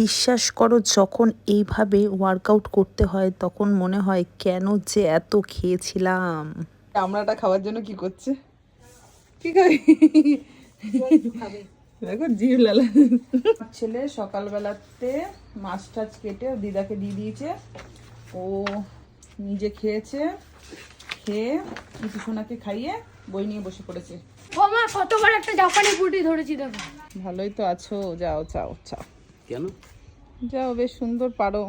বিশ্বাস করো যখন এইভাবে ওয়ার্কআউট করতে হয় তখন মনে হয় কেন যে এত খেয়েছিলাম। আমরাটা খাওয়ার জন্য কি করছে? কি খাবি? দেখো জিভ লালা। ছেলে সকালবেলাতে মাছ টাছ কেটে দিদাকে দিয়ে দিয়েছে। ও নিজে খেয়েছে খেয়ে কিছু সোনাকে খাইয়ে বই নিয়ে বসে পড়েছে। কতবার একটা জাপানি পুটি ধরেছি দেখো। ভালোই তো আছো যাও চাও চাও। কেন? যাও বেশ সুন্দর পারো।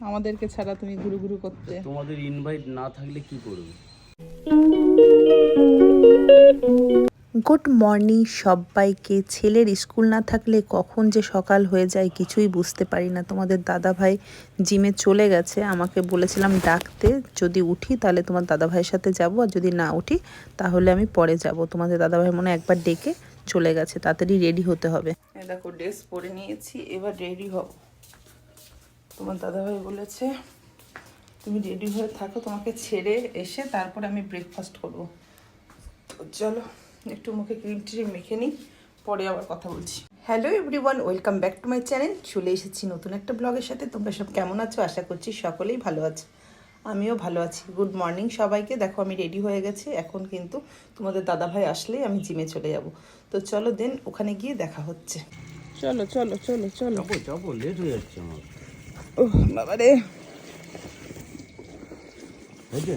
আমাদেরকে ছাড়া তুমি ঘুরু ঘুরু করতে। তোমাদের ইনভাইট না থাকলে কি করবে? গুড মর্নিং সবাইকে ছেলের স্কুল না থাকলে কখন যে সকাল হয়ে যায় কিছুই বুঝতে পারি না। তোমাদের দাদা ভাই জিমে চলে গেছে। আমাকে বলেছিলাম ডাকতে যদি উঠি তাহলে তোমার দাদা ভাইয়ের সাথে যাব আর যদি না উঠি তাহলে আমি পরে যাব। তোমাদের দাদা ভাই মনে একবার ডেকে চলে গেছে। তাড়াতাড়ি রেডি হতে হবে। দেখো ড্রেস পরে নিয়েছি এবার রেডি হব। তোমার দাদাভাই বলেছে তুমি রেডি হয়ে থাকো তোমাকে ছেড়ে এসে তারপরে আমি ব্রেকফাস্ট করব। তো চলো একটু মুখে ক্রিম ট্রিম মেখে নিই পরে আবার কথা বলছি। Hello everyone welcome back to my channel চলে এসেছি নতুন একটা ব্লগের সাথে। তোমরা সব কেমন আছো? আশা করছি সকলেই ভালো আছো। আমিও ভালো আছি। গুড মর্নিং সবাইকে। দেখো আমি রেডি হয়ে গেছি। এখন কিন্তু তোমাদের দাদাভাই আসলেই আমি জিমে চলে যাব। তো চলো দেন ওখানে গিয়ে দেখা হচ্ছে। চলো চলো চলো চলো। যাব যাব লেট হয়ে যাচ্ছে আমার। বাবা রে। হয়েছে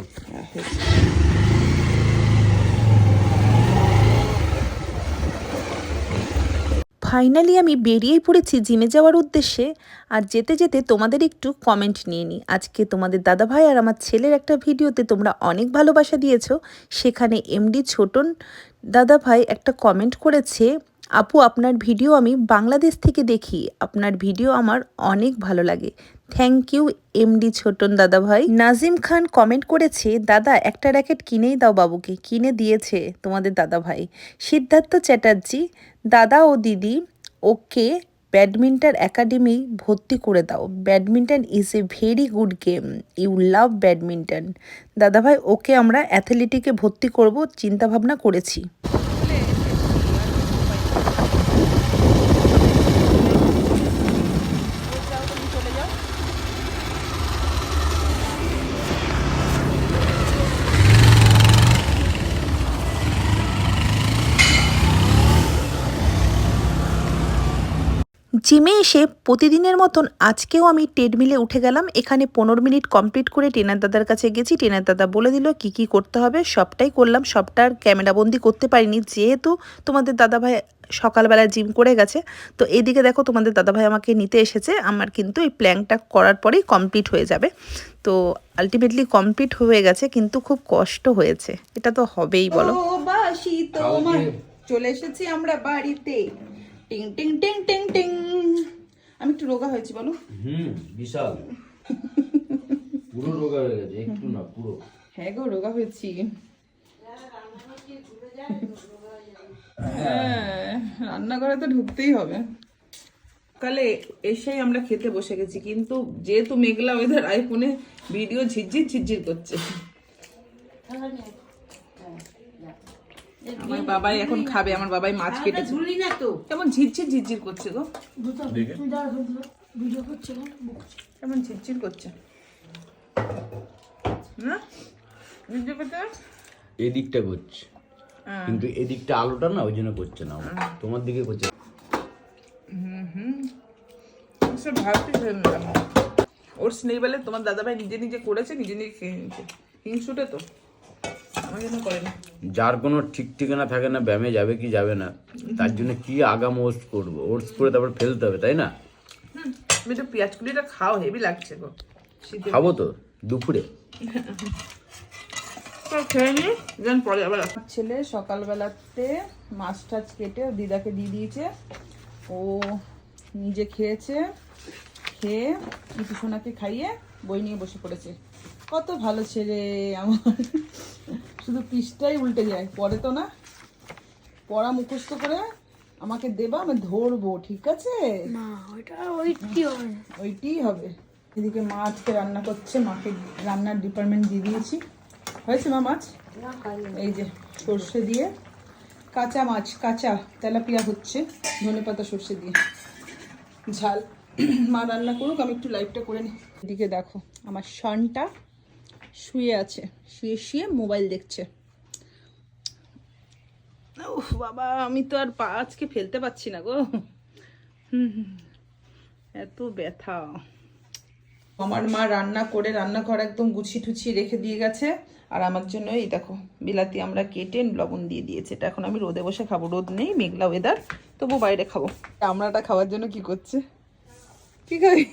ফাইনালি আমি বেরিয়েই পড়েছি জিমে যাওয়ার উদ্দেশ্যে আর যেতে যেতে তোমাদের একটু কমেন্ট নিয়ে নিই। আজকে তোমাদের দাদাভাই আর আমার ছেলের একটা ভিডিওতে তোমরা অনেক ভালোবাসা দিয়েছ। সেখানে এমডি ছোটন দাদাভাই একটা কমেন্ট করেছে আপু, আপনার ভিডিও আমি বাংলাদেশ থেকে দেখি। আপনার ভিডিও আমার অনেক ভালো লাগে। থ্যাংক ইউ এমডি ছোটন দাদা ভাই। নাজিম খান কমেন্ট করেছে, দাদা, একটা র্যাকেট কিনেই দাও বাবুকে। কিনে দিয়েছে তোমাদের দাদা ভাই। সিদ্ধার্থ চ্যাটার্জি, দাদা ও দিদি, ওকে ব্যাডমিন্টন একাডেমি ভর্তি করে দাও। Badminton is a very good game you love badminton দাদাভাই ওকে আমরা অ্যাথলেটিকে ভর্তি করব, চিন্তাভাবনা করেছি। জিমে এসে প্রতিদিনের মতন আজকেও আমি ট্রেডমিলে উঠে গেলাম। এখানে পনেরো মিনিট কমপ্লিট করে টেনার দাদার কাছে গেছি। টেনার দাদা বলে দিল কি কি করতে হবে? সবটাই করলাম। সবটা আর ক্যামেরাবন্দি করতে পারিনি। যেহেতু তোমাদের দাদাভাই সকালবেলা জিম করে গেছে তো এদিকে দেখো তোমাদের দাদাভাই আমাকে নিতে এসেছে। আমার কিন্তু এই প্ল্যানটা করার পরেই কমপ্লিট হয়ে যাবে। তো আলটিমেটলি কমপ্লিট হয়ে গেছে কিন্তু খুব কষ্ট হয়েছে। এটা তো হবেই বলো। চলে এসেছি আমরা বাড়িতে। টিং টিং টিং টিং টিং। আমি একটু রোগা হয়েছি বলো। হুম বিশাল। পুরো রোগা হয়ে গেছে একটু না পুরো। হ্যাঁ গো রোগা হয়েছি। হ্যাঁ। রান্নাঘরে তো ঢুকতেই হবে। সকালে এসেই আমরা খেতে বসে গেছি কিন্তু যেহেতু মেঘলা ওয়েদার আইফোনে ভিডিও ঝিরঝির ঝিরঝির করছে। আমার বাবাই এখন খাবে আমার বাবাই মাছ কেটেছে কেমন ঝিরঝির ঝিরঝির করছে গো। কেমন ঝিরঝির করছে। না? ঝিরঝির করছে এদিকটা করছে। হ্যাঁ। কিন্তু এদিকটা আলোটা না ওই জন্য করছে না। তোমার দিকে করছে। সব ভাবতে খেয়ে ওর নেই বলে তোমার দাদাভাই নিজে নিজে করেছে নিজে নিজে খেয়ে নিয়েছে। হিংসুটে তো আমার জন্য করে না যার কোনো ঠিক ঠিকানা থাকে না ব্যায়ামে যাবে কি যাবে না তার জন্য কি আগাম ওটস করব? ওটস করে তারপর ফেলতে হবে তাই না? তুমি তো পেঁয়াজ কুলিটা খাও হেভি লাগছে গো। খাব তো দুপুরে। পরে আবার আমার ছেলে সকালবেলাতে মাছ টাছ কেটে দিদাকে দিয়ে দিয়েছে। ও নিজে খেয়েছে খেয়ে কিছু সোনাকে খাইয়ে বই নিয়ে বসে পড়েছে। কত ভালো ছেলে আমার। শুধু পৃষ্ঠাই উল্টে যায়। পরে তো না পড়া মুখস্থ করে আমাকে দেবা আমি ধরবো ঠিক আছে? না ওইটা ওই কি হবে। ওইটি হবে। এদিকে মা আজকে রান্না করছে মাকে রান্নার ডিপার্টমেন্ট দিয়ে দিয়েছি। হয়েছে মা মাছ? এই যে সর্ষে দিয়ে কাঁচা মাছ কাঁচা তেলাপিয়া হচ্ছে ধনে পাতা সর্ষে দিয়ে। ঝাল। মা রান্না করুক আমি একটু লাইভটা করে নিই। এদিকে দেখো আমার সনটা শুয়ে আছে। শুয়ে শুয়ে মোবাইল দেখছে। উফ বাবা আমি তো আর পা আজকে ফেলতে পারছি না গো। হুম, হুম, এত ব্যথা। আমার মা রান্না করে রান্নাঘর একদম গুছিয়ে টুছিয়ে রেখে দিয়ে গেছে। আর আমার জন্য এই দেখো বিলাতি আমরা কেটে লবণ দিয়ে দিয়েছে। এটা এখন আমি রোদে বসে খাব। রোদ নেই মেঘলা ওয়েদার তবু বাইরে খাব। আমরাটা খাওয়ার জন্য কি করছে? কি খাবি।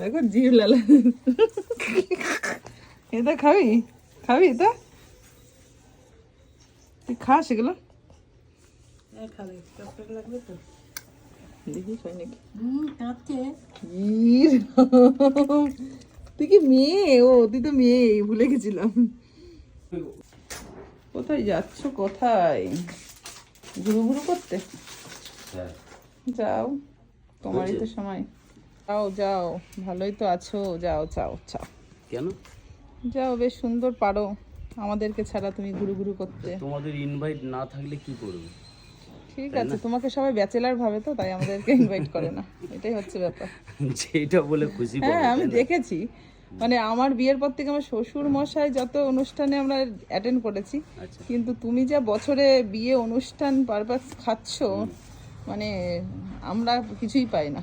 দেখো জিভ লালা। এটা খাবি? খাবি এটা তুই খাস এগুলো? ইর, তুই কি মেয়ে? ও তুই তো মেয়ে ভুলে গেছিলাম। কোথায় যাচ্ছ? কোথায়? ঘুরু ঘুরু করতে? হ্যাঁ। যাও। তোমারই তো সময়। যাও যাও ভালোই তো আছো যাও চাও চাও কেন? যাও বেশ সুন্দর পারো আমাদেরকে ছাড়া তুমি ঘুরু ঘুরু করতে তোমাদের ইনভাইট না থাকলে কি করবে? ঠিক আছে তোমাকে সবাই ব্যাচেলার ভাবে তো তাই আমাদেরকে ইনভাইট করে না। এটাই হচ্ছে ব্যাপার। যেটা বলে খুশি হ্যাঁ আমি দেখেছি। মানে আমার বিয়ের পর থেকে আমার শ্বশুর মশাই যত অনুষ্ঠানে আমরা অ্যাটেন্ড করেছি আচ্ছা। কিন্তু তুমি যা বছরে বিয়ে অনুষ্ঠান পারপাস খাচ্ছ মানে আমরা কিছুই পাই না।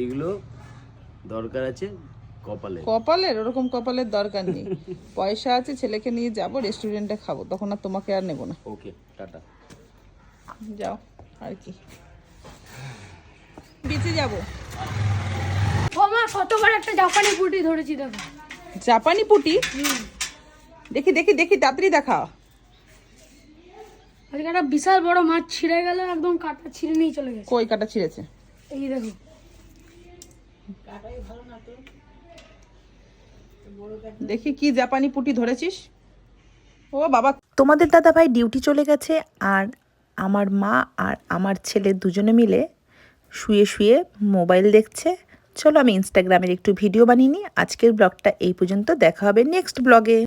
এইগুলো দরকার আছে কপালে কপালের? ওরকম কপালের দরকার নেই। পয়সা আছে ছেলেকে নিয়ে যাব রেস্টুরেন্টে খাব তখন আর তোমাকে আর নেব না। Okay tata. যাও আর কি। বেঁচে যাব। মা কত বড় একটা জাপানি পুটি ধরেছি দেখো। জাপানি পুটি? দেখি দেখি দেখি তাড়াতাড়ি দেখা আজকে একটা বিশাল বড় মাছ ছিঁড়ে গেল একদম কাটা ছিঁড়ে নিয়ে চলে গেছে। কই কাটা ছিঁড়েছে? এই দেখো। দেখি কি জাপানি পুটি ধরেছিস। ও বাবা। তোমাদের দাদা ভাই ডিউটি চলে গেছে আর আমার মা আর আমার ছেলে দুজনে মিলে শুয়ে শুয়ে মোবাইল দেখছে। চলো আমি ইনস্টাগ্রামের একটু ভিডিও বানিয়ে নিই। আজকের ব্লগটা এই পর্যন্ত। দেখা হবে নেক্সট ব্লগে।